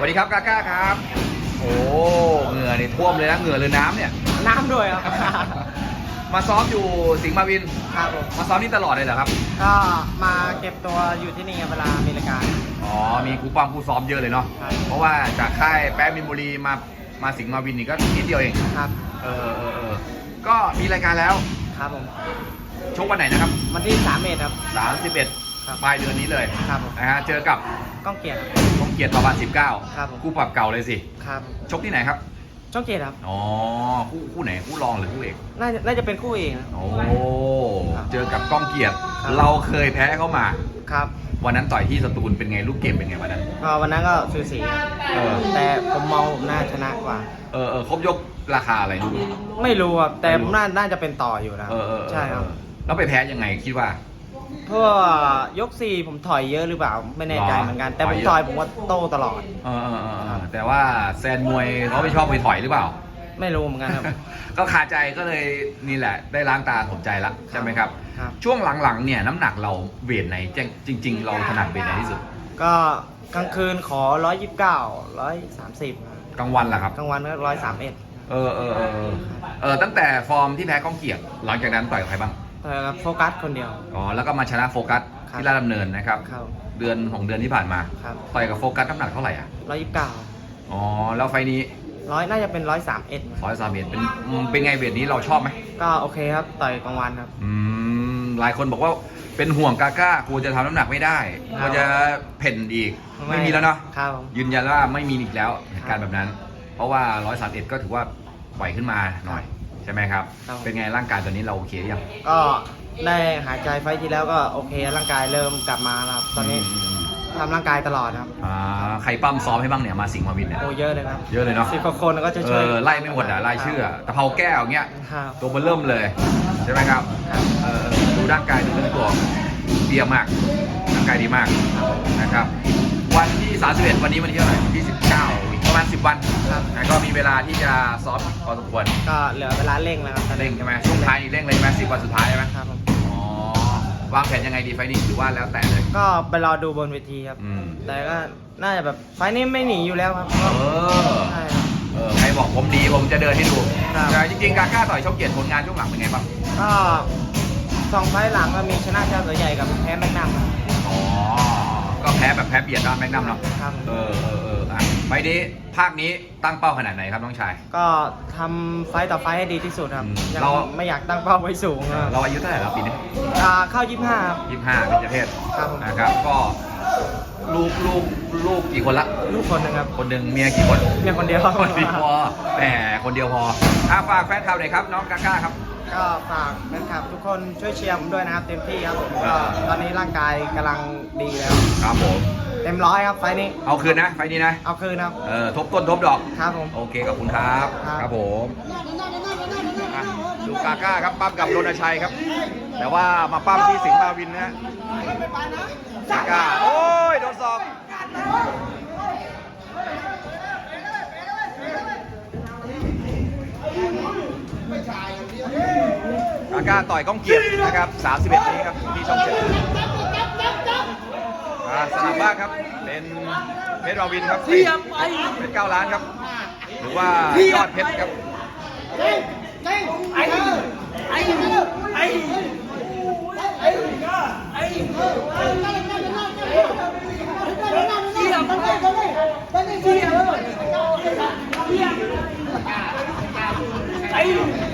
สวัสดีครับกาก้าครับ โอ้เหงื่อนี่ท่วมเลยนะเหงื่อหรือน้ำเนี่ย น้ำด้วยครับ มาซ้อมอยู่สิงห์มาวิน ครับผมมาซ้อมนี่ตลอดเลยเหรอครับ ก็มาเก็บตัวอยู่ที่นี่ครับเวลามีรายการ อ๋อ มีครูปังครูซ้อมเยอะเลยเนาะ ครับ เพราะว่าจากค่ายแป๊บมินบุรีมา มาสิงห์มาวินนี่ก็นิดเดียวเอง ครับเออเออเออเออก็มีรายการแล้ว ครับผมชกวันไหนนะครับ วันที่3เมษครับ 31 ครับปลายเดือนนี้เลยครับผม นะฮะเจอกับก้องเกียรติกองเกียรติต่อบัน19ครับผม คู่ปรับเก่าเลยสิ ครับชกที่ไหนครับ ช่องเกียรติครับอ๋อ คู่คู่ไหนคู่รองหรือคู่เอก น่าจะน่าจะเป็นคู่เองนะ โอ้ ครับเจอกับก้องเกียรติ ครับ เราเคยแพ้เขามา ครับวันนั้นต่อยที่สตูลเป็นไงลูกเกมเป็นไงวันนั้น ก็วันนั้นก็สูสีครับเออ แต่ผมมองผมน่าชนะกว่า เออเออครบยกราคาอะไรดู ไม่รู้ครับแต่ไม่รู้ผมน่าน่าจะเป็นต่ออยู่นะเออเออเออใช่ครับเออแล้วไปแพ้ยังไงคิดว่า เพราะว่ายกสี่ผมถอยเยอะหรือเปล่า ไม่แน่ใจหรอเหมือนกัน แต่ถผอยมเยอะถอยผมว่าโต้ตลอด เออเออเออเออแต่ว่าแซนมวยเขาไม่ชอบไปถอยหรือเปล่า ไม่รู้เหมือนกันครับ ก็คาใจก็เลยนี่แหละ ได้ล้างตาถมใจละใช่ไหมครับ ครับ ช่วงหลังๆเนี่ยน้ำหนักเราเวทไหนจริงจริง ๆ เราถนัดเวทไหนที่สุดก็กลางคืนขอ 129 130กลางวันล่ะครับ กลางวันก็131 เออเออเออเออเออตั้งแต่ฟอร์มที่แพ้ก้องเกียรติหลังจากนั้นต่อยกับใครบ้าง แต่กับโฟกัสคนเดียว อ๋อแล้วก็มาชนะโฟกัสครับที่ราชดำเนินนะครับครับ เดือนของเดือนที่ผ่านมาครับต่อยกับโฟกัสน้ำหนักเท่าไหร่อะ129อ๋อแล้วไฟล์นี้ร้อยน่าจะเป็น131ร้อยสามเอ็ดเป็นอืมเป็นไงเวทนี้เราชอบไหมก็โอเคครับต่อยกลางวันครับ อืมหลายคนบอกว่าเป็นห่วงกาก้ากลัวจะทำน้ำหนักไม่ได้กลัวจะเพ่นอีกไม่มีแล้วเนาะ ครับผม ยืนยันว่าไม่มีอีกแล้วเหตุการณ์แบบนั้น เพราะว่าร้อยสามเอ็ดก็ถือว่าไหวขึ้นมาหน่อยใช่ไหมครับ ครับเป็นไงร่างกายตอนนี้เราโอเคหรือยังก็ได้หายใจไฟล์ที่แล้วก็โอเคร่างกายเริ่มกลับมาแล้วครับตอนนี้มทำร่างกายตลอดครับอ่าใครปั้มซ้อมให้บ้างเนี่ยมาสิงห์มาวินเนี่ยโอ้เยอะเลยครับเยอะเลยเนาะสิบกว่าคนก็จะเอช่วยอไล่ไม่หมดอะไล่ชื่ออะตะเภาแก้วอย่างเงี้ย ครับตัวเบอร์เริ่มเลยใช่ไหมครับครับ เออดูร่างกายดูเรื่องตัวเดียมากร่างกายดีมากนะครับ วันที่31วันนี้วันที่เท่าไหร่วันที่ 19อีกประมาณ 10 วัน ครับนะก็มีเวลาที่จะซ้อมพอสมควรก็เหลือเวลาเร่งแล้วครับตอนนี้เร่งใช่ไหมช่วงท้ายนี่เร่งเลยใช่ไหมสิบวันสุดท้ายใช่ไหมครับผมอ๋อวางแผนยังไงดีไฟล์นี้หรือว่าแล้วแต่เลยก็ไปรอดูบนเวทีครับ อืมแต่ก็น่าจะแบบไฟล์นี้ไม่หนีอยู่แล้วครับเออใช่ครับ เออใครบอกผมดีผมจะเดินให้ดูครับ แต่จริงๆ การกล้าต่อยช่องเกียรติผลงานช่วงหลังเป็นไงบ้างก็สองไฟล์หลังก็มีชนะเจ้าเสือใหญ่กับแพ้แม็กนัมครับ อ๋อก็แพ้แบบแพ้เบียดนะแม็กนัมเนาะครับ เออเออเอออะ ไฟล์นี้ภาคนี้ตั้งเป้าขนาดไหนครับน้องชาย ก็ทำไฟล์ต่อไฟล์ให้ดีที่สุดครับ อืมยังเรา ไม่อยากตั้งเป้าไว้สูงครับเราอายุเท่าไหร่แล้วปีนี้อ่าเข้ายี่ห้าครับ ยี่ห้าเป็นเจเพศครับผม นะครับก็ลูกลูกลูกกี่คนละ ลูกคนหนึงครับคนหนึ่งเมียกี่คน เพียงคนเดียวคนเดียวพอแหมคนเดียวพออะฝากแฟนคลับหน่อยครับ น้องกาก้าครับ ก็ฝากแฟนคลับทุกคนช่วยเชียร์ผมด้วยนะครับ เต็มที่ครับผมอ่าก็ตอนนี้ร่างกายกำลังดีแล้ว ครับผมเต็มร้อยครับไฟล์นี้ เอาคืนนะ ไฟล์นี้นะ เอาคืนครับ เออทบต้นทบดอก ครับผม โอเคขอบคุณครับ ครับ ครับผมอะดูกาก้าครับปั้มกับโรนชัยครับ แต่ว่ามาปั้มที่สิงห์มาวินนะฮะกาก้าโอ้ยโดนศอกกาก้าต่อยก้องเกียรตินะครับ 31 นี้ครับที่ช่องเจ็ดอ่าสนาม บ้านครับ เป็นเพชรมาวินครับเป็นเก้าล้านครับ หรือว่ายอดเพชรครับ Hey!